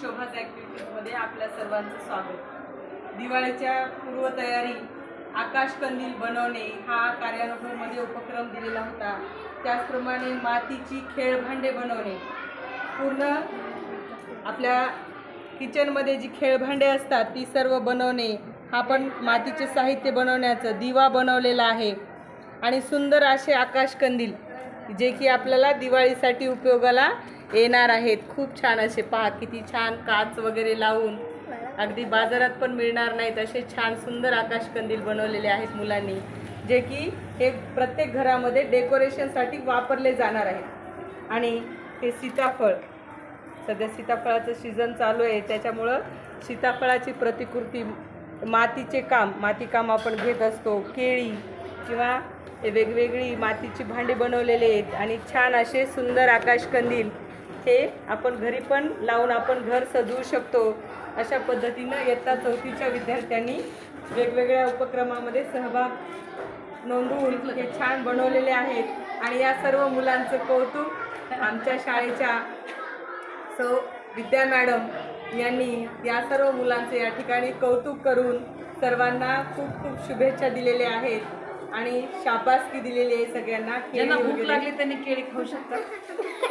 शोभाच ॲक्टिव्हिटीजमध्ये आपल्या सर्वांचं स्वागत. दिवाळीच्या पूर्वतयारी आकाशकंदील बनवणे हा कार्यानुभवमध्ये उपक्रम दिलेला होता. त्याचप्रमाणे मातीची खेळभांडे बनवणे. पूर्ण आपल्या किचनमध्ये जी खेळभांडे असतात ती सर्व बनवणे. हा पण मातीचे साहित्य बनवण्याचं दिवा बनवलेला आहे. आणि सुंदर असे आकाशकंदील जे की आपल्याला दिवाळीसाठी उपयोगाला येणार आहेत. खूप छान असे पहा किती छान काच वगैरे लावून. अगदी बाजारात पण मिळणार नाहीत असे छान सुंदर आकाशकंदील बनवलेले आहेत मुलांनी जे की हे प्रत्येक घरामध्ये डेकोरेशनसाठी वापरले जाणार आहेत. आणि हे सीताफळ सध्या सीताफळाचं सीझन चालू आहे. त्याच्यामुळं सीताफळाची प्रतिकृती मातीचे काम मातीकाम आपण घेत असतो. केळी किंवा हे वेगवेगळी मातीची भांडी बनवलेले आहेत. आणि छान असे सुंदर आकाशकंदील हे आपण घरी पण लावून आपण घर सजवू शकतो अशा पद्धतीनं इयत्ता चौथीच्या विद्यार्थ्यांनी वेगवेगळ्या उपक्रमामध्ये सहभाग नोंदवून हे छान बनवलेले आहेत. आणि या सर्व मुलांचं कौतुक आमच्या शाळेच्या सौ विद्या मॅडम यांनी या सर्व मुलांचे या ठिकाणी कौतुक करून सर्वांना खूप खूप शुभेच्छा दिलेल्या आहेत. आणि शाबासकी दिलेली आहे सगळ्यांना. भूक. लागली त्यांनी केळी खाऊ शकतात.